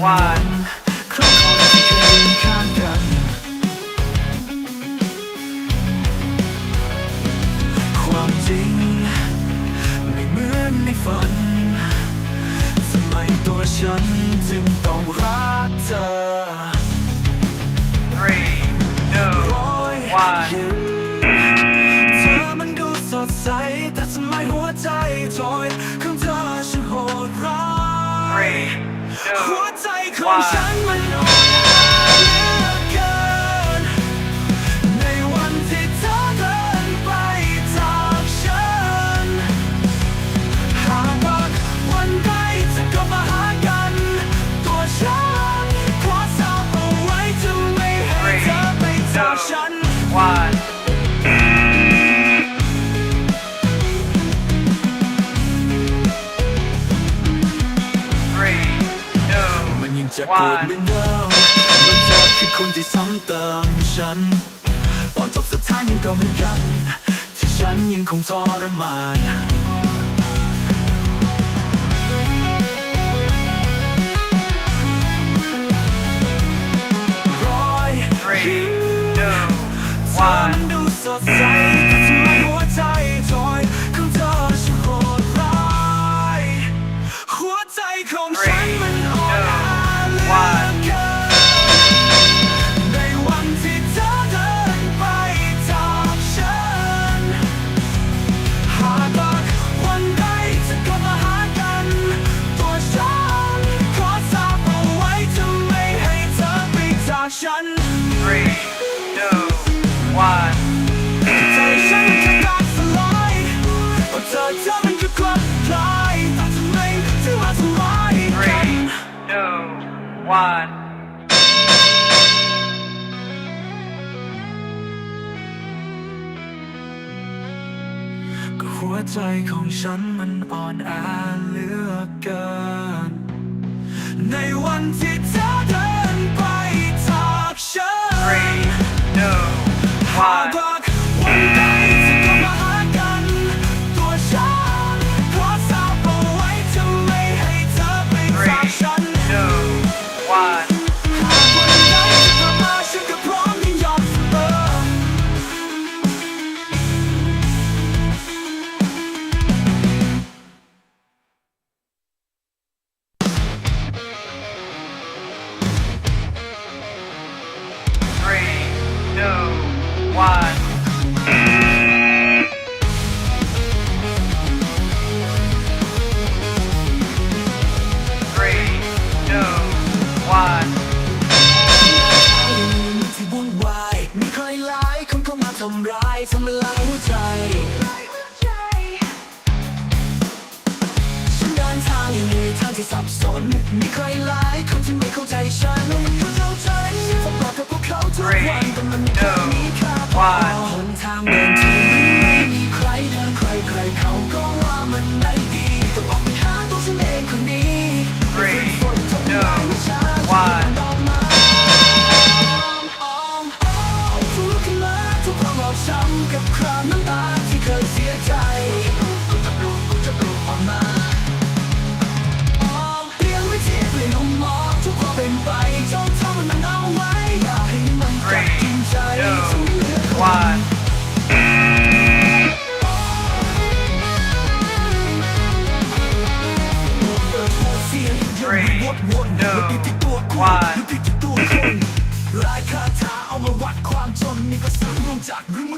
one ครั้งของเราที่เคยข้างกันความจริง ไม่เหมือนในฝันสมัยตัวฉัน โกรธไม่เล่ามันเธอคืคนที่ซ้ำเติมฉันตอนจบสุดท้ายยังก็ไม่รักันที่ฉันยังคงทรมาน one. ก็หัวใจของฉันมันอ่อนแอเหลือเกิน ในวันที่ two, one. ทำร้ายทำลายหัวใจ ฉันเดินทางอยู่ในทางที่สับสน มีใครหลายคนที่ไม่เข้าใจฉัน บช้ำกับครามน้ำตาที่เคยเสียใจออกมาออกเรียงวิธีเปลี่ยนมองทุกความเป็นไปจงทำมันเอาไว้อย่าให้มันกัดกินใจทุกเรื่องวันวนวนวนอยู่ที่ตัวคนอยู่ที่ตันวันรายคา ザ・グム